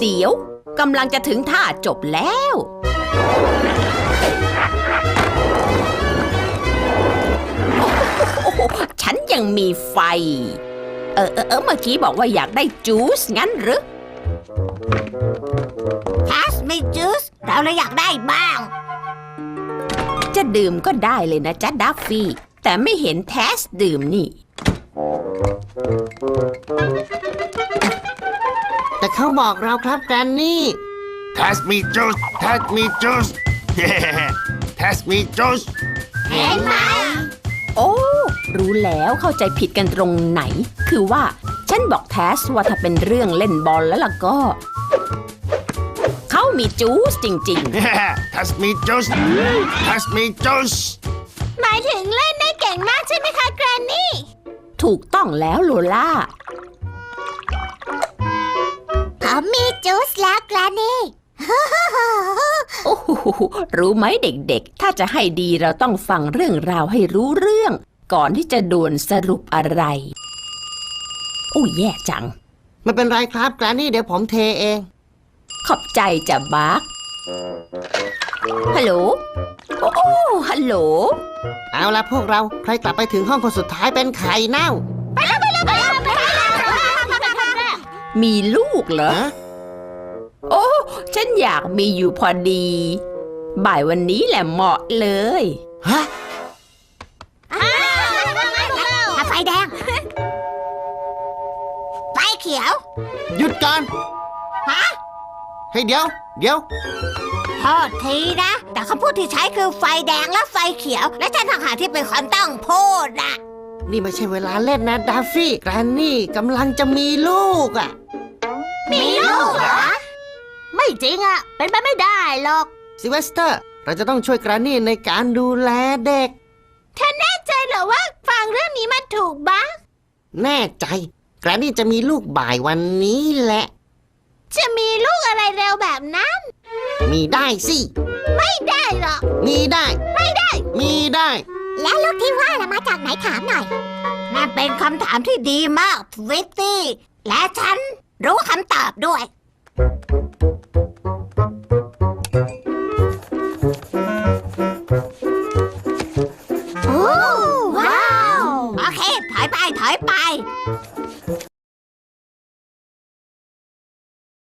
เดี๋ยวกำลังจะถึงท่าจบแล้วโอ้โหฉันยังมีไฟ เออเออเออเมื่อกี้บอกว่าอยากได้จูสงั้นหรือแทสไม่จูสเราเลยอยากได้บ้าง จะดื่มก็ได้เลยนะจ๊ะดัฟฟี่ แต่ไม่เห็นแทสดื่มนี่ แต่เขาบอกเราครับแกรนนี่ Pass me juice Pass me juice Pass me juice เห็นไหมโอ้ รู้แล้วเข้าใจผิดกันตรงไหน คือว่า ฉันบอกแทสว่าถ้าเป็นเรื่องเล่นบอลแล้วล่ะก็ เขามีจูสจริง Pass me juice Pass me juice หมายถึงเล่นได้เก่งมากใช่ไหมคะแกรนนี่ ๆ ถูกต้องแล้วโลล่าผ มมีจูสแล้วแกรนนี่โอ้โหรู้ไหมเด็กๆ ถ้าจะให้ดีเราต้องฟังเรื่องราวให้รู้เรื่อง ก่อนที่จะด่วนสรุปอะไร โอ้แย่จัง ไม่เป็นไรครับแกรนนี่เดี๋ยวผมเทเอง ขอบใจจ้ะบักฮัลโหลโอ้โอ้ฮัลโหล เอาละพวกเราใครกลับไปถึงห้องคนสุดท้ายเป็นไข่เน่า มีลูกเหรอ ฮะโอ้ ฉันอยากมีอยู่พอดี บ่ายวันนี้แหละเหมาะเลย ฮะถ้าไฟแดง ไฟเขียว หยุดก่อนฮะ ให้เดี๋ยว เดี๋ยว โทษทีนะ แต่คำพูดที่ใช้คือไฟแดงและไฟเขียว และฉันทางหากที่เป็นคนต้องพูดนะ นี่ไม่ใช่เวลาเล่นนะดัฟฟี่แกรนนี่กำลังจะมีลูกอะ มีลูกเหรอ ไม่จริงอะเป็นไปไม่ได้หรอกซิเวสเตอร์ เราจะต้องช่วยแกรนนี่ในการดูแลเด็กแน่ใจเหรอว่าฟังเรื่องนี้มันถูกบ้าแน่ใจ แกรนนี่จะมีลูกบ่ายวันนี้แหละ จะมีลูกอะไรเร็วแบบนั้น มีได้สิ ไม่ได้หรอก มีได้ ไม่ได้ มีได้ และลูกที่ว่าละมาจากไหนถามหน่อย นั่นเป็นคำถามที่ดีมากวิตตี้ และฉันรู้คำตอบด้วย โอ้ว้าว โอเค ถอยไป ถอยไป